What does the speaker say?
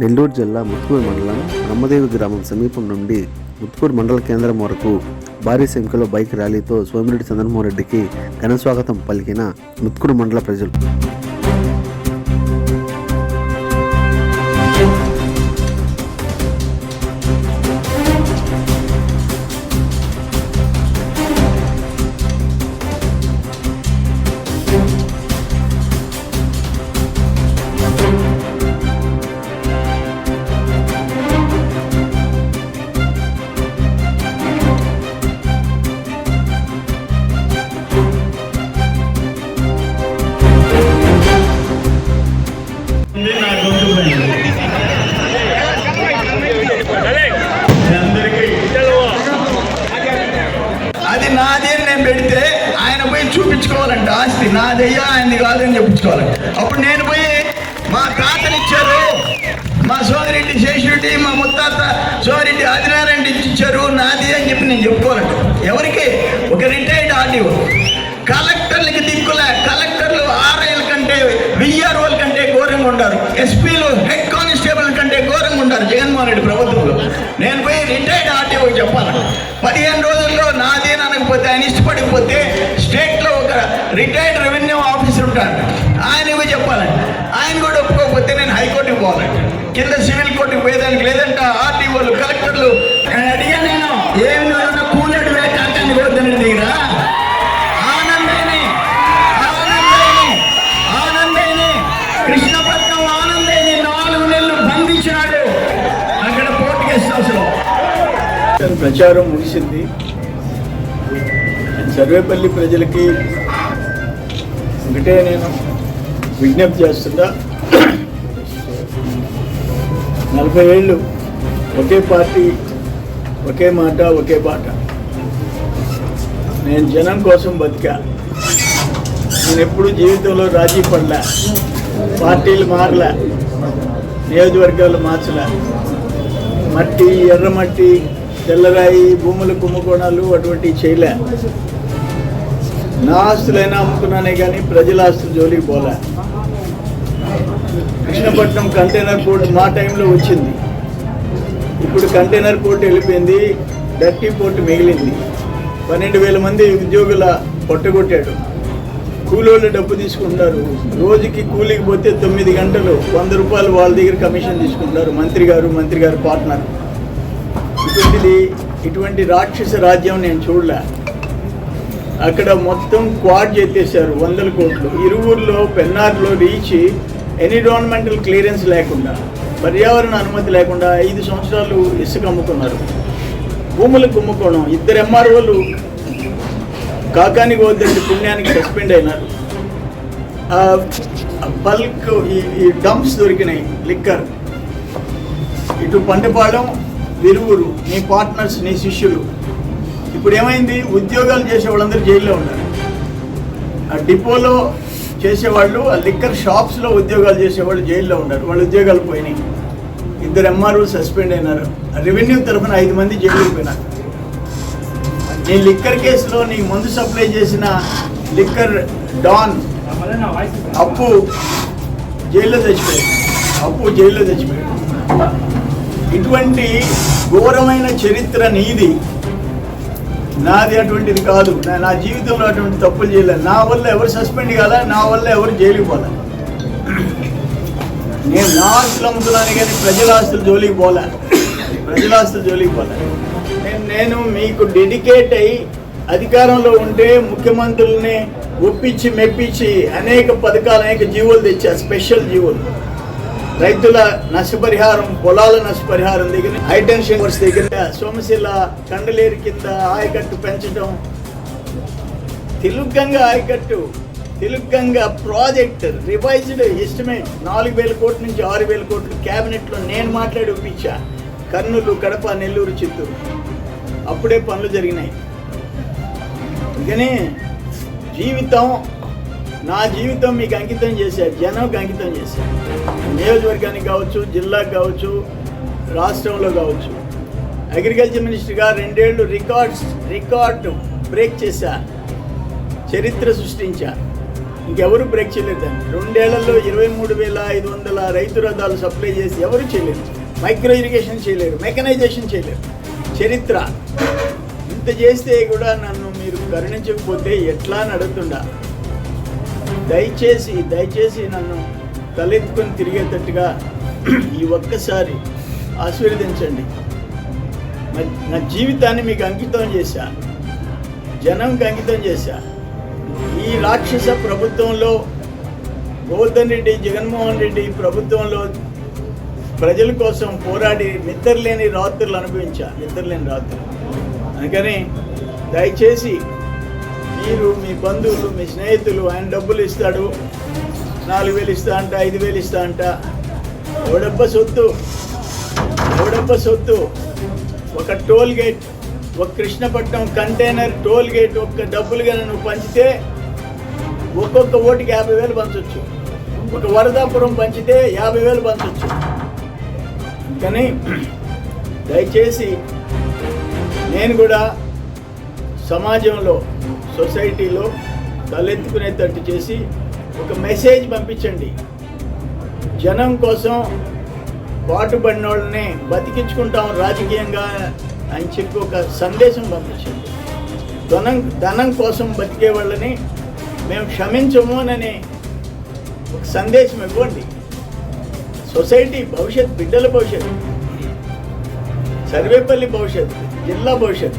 నెల్లూరు జిల్లా ముత్తుకూరు మండలం బ్రహ్మదేవి గ్రామం సమీపం నుండి ముత్తుకూరు మండల కేంద్రం వరకు భారీ సంఖ్యలో బైక్ ర్యాలీతో సోమిరెడ్డి చంద్రమోహన్ రెడ్డికి ఘన స్వాగతం పలికిన ముత్తుకూరు మండల ప్రజలు. నేను పెడితే ఆయన పోయి చూపించుకోవాలంట ఆస్తి నాదయ్యా ఆయనది కాదని చెప్పించుకోవాలంట. అప్పుడు నేను పోయి మా తాతని ఇచ్చారు మా సోదరెడ్డి శేషుడి మా ముత్తాత సోదరెడ్డి ఆదినారాయణ ఇచ్చి ఇచ్చారు నాది అని చెప్పి నేను చెప్పుకోవాలంట. ఎవరికి? ఒక రిటైర్డ్ ఆర్డీఓ. కలెక్టర్లకి దిక్కులే కలెక్టర్లు ఆర్ఐల కంటే విఆర్ఓల కంటే ఘోరంగా ఉండారు. ఎస్పీలు హెడ్ ఘోరంగా జగన్మోహన్ రెడ్డి ప్రభుత్వంలో. నేను పోయి రిటైర్డ్ ఆర్టీఓ చెప్పాను పదిహేను రోజుల్లో నాదే అనకపోతే ఆయన ఇష్టపడకపోతే స్టేట్లో ఒక రిటైర్డ్ రెవెన్యూ ఆఫీసర్ ఉంటాడు. ఆయన పోయి చెప్పాలండి. ఆయన కూడా ఒప్పుకోకపోతే నేను హైకోర్టుకి పోవాలండి. కింద సివిల్ కోర్టుకి పోయేదానికి లేదంటే ఆర్టీఓలు కలెక్టర్లు అడిగాను ప్రచారం ముగిసింది. సర్వేపల్లి ప్రజలకి ఒకటే నేను విజ్ఞప్తి చేస్తున్నా. నలభై ఏళ్ళు ఒకే పార్టీ ఒకే మాట ఒకే పాట నేను జనం కోసం బతికా. నేను ఎప్పుడు జీవితంలో రాజీ పడలే. పార్టీలు మారలే. నియోజకవర్గాలు మార్చలే. మట్టి ఎర్రమట్టి తెల్లరాయి భూములు కుంభకోణాలు అటువంటివి చేయలే. నా ఆస్తులైనా అమ్ముకున్నానే కానీ ప్రజల ఆస్తులు జోలికి పోలే. కృష్ణపట్నం కంటైనర్ పోర్ట్ మా టైంలో వచ్చింది. ఇప్పుడు కంటైనర్ పోర్ట్ వెళ్ళిపోయింది డర్టీ పోర్ట్ మిగిలింది. పన్నెండు వేల మంది ఉద్యోగుల పొట్టగొట్టాడు. కూలోళ్ళు డబ్బు తీసుకుంటారు రోజుకి కూలికి పోతే తొమ్మిది గంటలు వంద రూపాయలు వాళ్ళ దగ్గర కమిషన్ తీసుకుంటారు మంత్రి గారు మంత్రి గారు పార్ట్నర్. ఇటువంటిది ఇటువంటి రాక్షస రాజ్యం నేను చూడలే. అక్కడ మొత్తం క్వాడ్ చేసేసారు వందల కోట్లు. ఇరువురులో పెన్నార్లో రీచ్ ఎన్విరాన్మెంటల్ క్లియరెన్స్ లేకుండా పర్యావరణ అనుమతి లేకుండా ఐదు సంవత్సరాలు ఇసుక అమ్ముకున్నారు. భూములు కుమ్ముకోవడం ఇద్దరు ఎంఆర్ఓలు కాకానికి వద్దండి పుణ్యానికి సస్పెండ్ అయినారు. బల్క్ ఈ ఈ డంప్స్ దొరికినాయి లిక్కర్. ఇటు పంటపాలెం విరువురు నీ పార్ట్నర్స్ నీ శిష్యులు. ఇప్పుడు ఏమైంది? ఉద్యోగాలు చేసే వాళ్ళందరూ జైల్లో ఉన్నారు. ఆ డిపోలో చేసేవాళ్ళు ఆ లిక్కర్ షాప్స్లో ఉద్యోగాలు చేసేవాళ్ళు జైల్లో ఉన్నారు. వాళ్ళ ఉద్యోగాలు పోయినాయి. ఇద్దరు ఎంఆర్ఓ సస్పెండ్ అయినారు. రెవెన్యూ తరఫున ఐదు మంది జైలుకి పోయినారు. నీ లిక్కర్ కేసులో నీ మందు సప్లై చేసిన లిక్కర్ డాన్ అప్పు జైల్లో తెచ్చిపోయాడు. అప్పు జైల్లో తెచ్చిపోయాడు. ఇటువంటి ఘోరమైన చరిత్ర నీది నాది అటువంటిది కాదు. నా- జీవితంలో అటువంటి తప్పులు చేయలేదు. నా వల్ల ఎవరు సస్పెండ్ కాలే? నా వల్ల ఎవరు జైలుకి పోలే? నేను నా ఆస్తులు అమ్ముతున్నాను కానీ ప్రజల ఆస్తులు జోలికి పోలే? ప్రజల ఆస్తులు జోలికి పోలే? నేను నేను మీకు డెడికేట్ అయ్యి అధికారంలో ఉంటే ముఖ్యమంత్రుల్ని ఒప్పించి మెప్పించి అనేక పథకాలు అనేక జీవోలు తెచ్చా స్పెషల్ జీవోలు. రైతుల నష్టపరిహారం పొలాల నష్టపరిహారం దగ్గర హైటెన్షన్ వర్స్ దగ్గర సోమశిల కండలేరు కింద ఆయకట్టు పెంచడం తెలుగంగ ఆయకట్టు తెలుగంగ ప్రాజెక్ట్ రివైజ్డ్ ఎస్టిమేట్ నాలుగు వేల కోట్ల నుంచి ఆరు వేల కోట్లు క్యాబినెట్లో నేను మాట్లాడి ఒప్పించా. కర్నూలు కడప నెల్లూరు చిత్తూరు. అప్పుడే పనులు జరిగినాయి. అందుకని జీవితం నా జీవితం మీకు అంకితం చేశారు జనంకి అంకితం చేశారు నియోజకవర్గానికి కావచ్చు జిల్లాకు కావచ్చు రాష్ట్రంలో కావచ్చు. అగ్రికల్చర్ మినిస్టర్గా రెండేళ్ళు రికార్డ్స్ రికార్డు బ్రేక్ చేశా. చరిత్ర సృష్టించారు ఇంకెవరు బ్రేక్ చేయలేదు రెండేళ్ళలో ఇరవై మూడు వేల ఐదు వందల రైతు రథాలు సప్లై చేసి ఎవరు చేయలేరు మైక్రో ఇరిగేషన్ చేయలేరు మెకనైజేషన్ చేయలేరు చరిత్ర. ఇంత చేస్తే కూడా నన్ను మీరు కరుణించకపోతే ఎట్లా నడుతుండా? దయచేసి దయచేసి నన్ను తలెత్తుకొని తిరిగేటట్టుగా ఈ ఒక్కసారి ఆశీర్వదించండి. నా- జీవితాన్ని మీకు అంకితం చేశా. జనంకి అంకితం చేశా. ఈ రాక్షస ప్రభుత్వంలో గోవర్ధన్ రెడ్డి జగన్మోహన్ రెడ్డి ప్రభుత్వంలో ప్రజల కోసం పోరాడి నిద్రలేని రాత్రులు అనుభవించా. నిద్రలేని రాత్రులు. అందుకని దయచేసి మీరు మీ బంధువులు మీ స్నేహితులు ఆయన డబ్బులు ఇస్తాడు. నాలుగు వేలు ఇస్తా అంట ఐదు వేలు ఇస్తా అంట. ఓడప్ప సొత్తు? ఓడప్ప సొత్తు? ఒక టోల్ గేట్ ఒక కృష్ణపట్నం కంటైనర్ టోల్ గేట్ ఒక్క డబ్బులు కానీ నువ్వు పంచితే ఒక్కొక్క ఓటుకి యాభై వేలు పంచవచ్చు ఒక వరదాపురం పంచితే యాభై వేలు పంచవచ్చు కానీ దయచేసి నేను కూడా సమాజంలో సొసైటీలో తలెత్తుకునేటట్టు చేసి ఒక మెసేజ్ పంపించండి. జనం కోసం పాటుపడిన వాళ్ళని బతికించుకుంటాం రాజకీయంగా అని చెప్పి ఒక సందేశం పంపించండి. ధనం ధనం కోసం బతికే వాళ్ళని మేము క్షమించము అని ఒక సందేశం ఇవ్వండి. సొసైటీ భవిష్యత్ బిడ్డల భవిష్యత్ సర్వేపల్లి భవిష్యత్ జిల్లా భవిష్యత్.